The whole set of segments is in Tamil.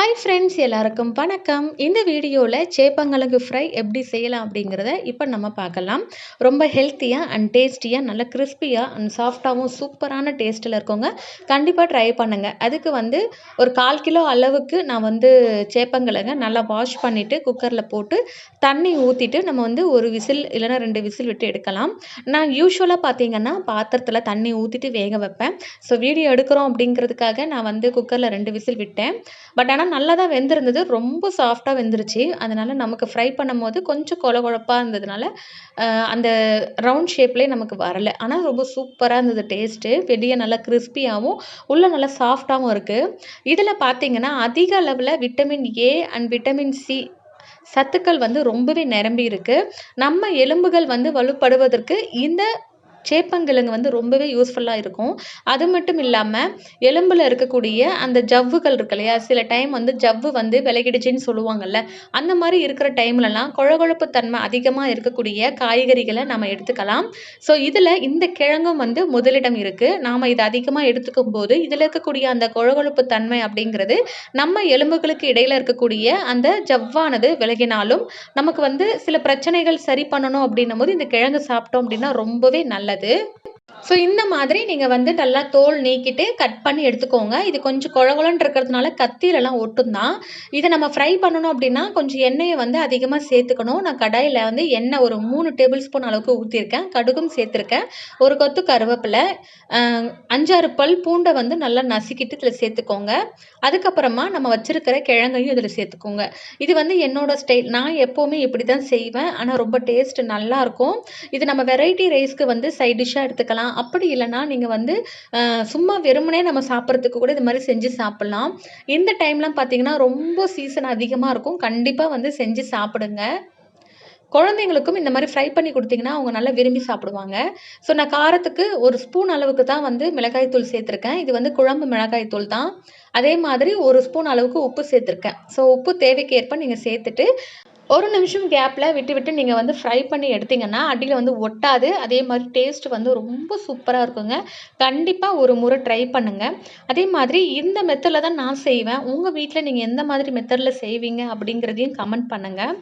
ஹாய் ஃப்ரெண்ட்ஸ் எல்லாருக்கும் வணக்கம். இந்த வீடியோவில் சேப்பங்கிழங்கு ஃப்ரை எப்படி செய்யலாம் அப்படிங்கிறத இப்போ நம்ம பார்க்கலாம். ரொம்ப ஹெல்த்தியாக அண்ட் டேஸ்டியாக நல்ல கிறிஸ்பியாக அண்ட் சாஃப்டாகவும் சூப்பரான டேஸ்ட்டில் இருக்கவங்க கண்டிப்பாக ட்ரை பண்ணுங்கள் அதுக்கு வந்து ஒரு கால் கிலோ அளவுக்கு நான் வந்து சேப்பங்கிழங்க நல்லா வாஷ் பண்ணிவிட்டு குக்கரில் போட்டு தண்ணி ஊற்றிட்டு நம்ம வந்து ஒரு விசில் இல்லைனா ரெண்டு விசில் விட்டு எடுக்கலாம். நான் யூஸ்வலாக பார்த்தீங்கன்னா பாத்திரத்தில் தண்ணி ஊற்றிட்டு வேக வைப்பேன். ஸோ வீடியோ எடுக்கிறோம் அப்படிங்கிறதுக்காக நான் வந்து குக்கரில் ரெண்டு விசில் விட்டேன். பட் ஆனால் நல்லா தான் வெந்திருந்தது. ரொம்ப சாஃப்டாக வெந்துருச்சு. அதனால் நமக்கு ஃப்ரை பண்ணும்போது கொஞ்சம் கொல கொழப்பாக இருந்ததுனால அந்த ரவுண்ட் ஷேப்லேயே நமக்கு வரலை. ஆனால் ரொம்ப சூப்பராக இருந்தது டேஸ்ட்டு வெளியே நல்லா கிறிஸ்பியாகவும் உள்ளே நல்லா சாஃப்டாகவும் இருக்குது இதில் பார்த்தீங்கன்னா அதிக அளவில் vitamin A and vitamin C சத்துக்கள் வந்து ரொம்பவே நிரம்பி இருக்குது நம்ம எலும்புகள் வந்து வலுப்படுவதற்கு இந்த சேப்பங்கிழங்கு வந்து ரொம்பவே யூஸ்ஃபுல்லாக இருக்கும். அது மட்டும் இல்லாமல் எலும்பில் இருக்கக்கூடிய அந்த ஜவ்வுகள் இருக்கு இல்லையா? சில டைம் வந்து ஜவ்வு வந்து விலகிடுச்சின்னு சொல்லுவாங்கல்ல. அந்த மாதிரி இருக்கிற டைம்லலாம் குழகுழப்பு தன்மை அதிகமாக இருக்கக்கூடிய காய்கறிகளை நம்ம எடுத்துக்கலாம். ஸோ இதில் இந்த கிழங்கும் வந்து முதலிடம் இருக்குது நாம் இதை அதிகமாக எடுத்துக்கும் போது இதில் இருக்கக்கூடிய அந்த குழகுழப்பு தன்மை அப்படிங்கிறது நம்ம எலும்புகளுக்கு இடையில் இருக்கக்கூடிய அந்த ஜவ்வானது விலகினாலும் நமக்கு வந்து சில பிரச்சனைகள் சரி பண்ணணும் அப்படின்னும் போது இந்த கிழங்கு சாப்பிட்டோம் அப்படின்னா ரொம்பவே நல்லது. நல்லது. ஸோ இந்த மாதிரி நீங்கள் வந்து நல்லா தோல் நீக்கிட்டு கட் பண்ணி எடுத்துக்கோங்க. இது கொஞ்சம் குழகுலன்னு இருக்கிறதுனால கத்தியிலலாம் ஒட்டும் தான் இதை நம்ம ஃப்ரை பண்ணணும் அப்படின்னா கொஞ்சம் எண்ணெயை வந்து அதிகமாக சேர்த்துக்கணும். நான் கடாயில் வந்து எண்ணெய் ஒரு மூணு டேபிள் ஸ்பூன் அளவுக்கு ஊற்றிருக்கேன் கடுகும் சேர்த்துருக்கேன். ஒரு கொத்து கருவேப்பிலை அஞ்சாறு பல் பூண்டை வந்து நல்லா நசுக்கிட்டு இதில் சேர்த்துக்கோங்க. அதுக்கப்புறமா நம்ம வச்சுருக்கிற கிழங்கையும் இதில் சேர்த்துக்கோங்க. இது வந்து என்னோட ஸ்டைல் நான் எப்போவுமே இப்படி தான் செய்வேன். ஆனால் ரொம்ப டேஸ்ட் நல்லாயிருக்கும் இது நம்ம வெரைட்டி ரைஸ்க்கு வந்து சைட் டிஷ்ஷாக எடுத்துக்கலாம். அப்படி இல்லைன்னா நீங்கள் வந்து சும்மா வெறுமனே நம்ம சாப்பிட்றதுக்கு கூட இது மாதிரி செஞ்சு சாப்பிட்லாம். இந்த டைம்லாம் பார்த்தீங்கன்னா ரொம்ப சீசன் அதிகமாக இருக்கும். கண்டிப்பாக வந்து செஞ்சு சாப்பிடுங்க. குழந்தைங்களுக்கும் இந்த மாதிரி ஃப்ரை பண்ணி கொடுத்தீங்கன்னா அவங்க நல்லா விரும்பி சாப்பிடுவாங்க. ஸோ நான் காரத்துக்கு ஒரு ஸ்பூன் அளவுக்கு தான் வந்து மிளகாய் தூள் சேர்த்துருக்கேன். இது வந்து குழம்பு மிளகாய் தூள் தான். அதே மாதிரி ஒரு ஸ்பூன் அளவுக்கு உப்பு சேர்த்துருக்கேன். ஸோ உப்பு தேவைக்கு ஏற்ப நீங்கள் சேர்த்துட்டு ஒரு நிமிஷம் கேப்பில் விட்டு விட்டு நீங்கள் வந்து ஃப்ரை பண்ணி எடுத்திங்கன்னா அடியில் வந்து ஒட்டாது. அதே மாதிரி டேஸ்ட் வந்து ரொம்ப சூப்பராக இருக்குங்க. கண்டிப்பாக ஒரு முறை ட்ரை பண்ணுங்கள் அதே மாதிரி இந்த மெத்தடில் தான் நான் செய்வேன். உங்கள் வீட்டில் நீங்கள் எந்த மாதிரி மெத்தடில் செய்வீங்க அப்படிங்கிறதையும் கமெண்ட் பண்ணுங்கள்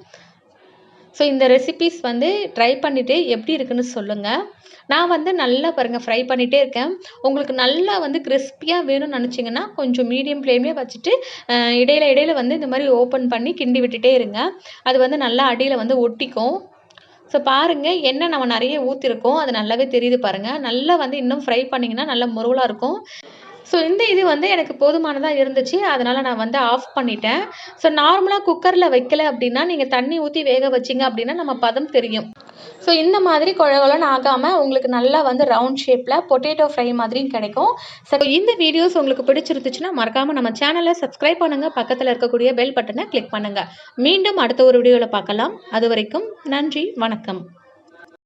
ஸோ இந்த ரெசிபீஸ் வந்து ட்ரை பண்ணிவிட்டு எப்படி இருக்குன்னு சொல்லுங்கள் நான் வந்து நல்லா பாருங்கள் ஃப்ரை பண்ணிகிட்டே இருக்கேன். உங்களுக்கு நல்லா வந்து கிறிஸ்பியாக வேணும்னு நினச்சிங்கன்னா கொஞ்சம் மீடியம் ஃப்ளேமே வச்சுட்டு இடையில இடையில வந்து இந்த மாதிரி ஓப்பன் பண்ணி கிண்டி விட்டுட்டே இருங்க. அது வந்து நல்லா அடியில் வந்து ஒட்டிக்கும். ஸோ பாருங்கள் எண்ணெய் நம்ம நிறைய ஊற்றிருக்கோம் அது நல்லாவே தெரியுது பாருங்கள் நல்லா வந்து இன்னும் ஃப்ரை பண்ணிங்கன்னா நல்லா முருவலாக இருக்கும். ஸோ இந்த இது வந்து எனக்கு போதுமானதாக இருந்துச்சு. அதனால் நான் வந்து ஆஃப் பண்ணிட்டேன். ஸோ நார்மலாக குக்கரில் வைக்கல அப்படின்னா நீங்கள் தண்ணி ஊற்றி வேக வச்சிங்க அப்படின்னா நம்ம பதம் தெரியும். ஸோ இந்த மாதிரி குழகுலன்னு ஆகாமல் உங்களுக்கு நல்லா வந்து ரவுண்ட் ஷேப்பில் பொட்டேட்டோ ஃப்ரை மாதிரியும் கிடைக்கும். ஸோ இந்த வீடியோஸ் உங்களுக்கு பிடிச்சிருந்துச்சுன்னா மறக்காமல் நம்ம சேனலை சப்ஸ்கிரைப் பண்ணுங்கள் பக்கத்தில் இருக்கக்கூடிய பெல் பட்டனை கிளிக் பண்ணுங்கள் மீண்டும் அடுத்த ஒரு வீடியோவில் பார்க்கலாம். அது வரைக்கும் நன்றி வணக்கம்.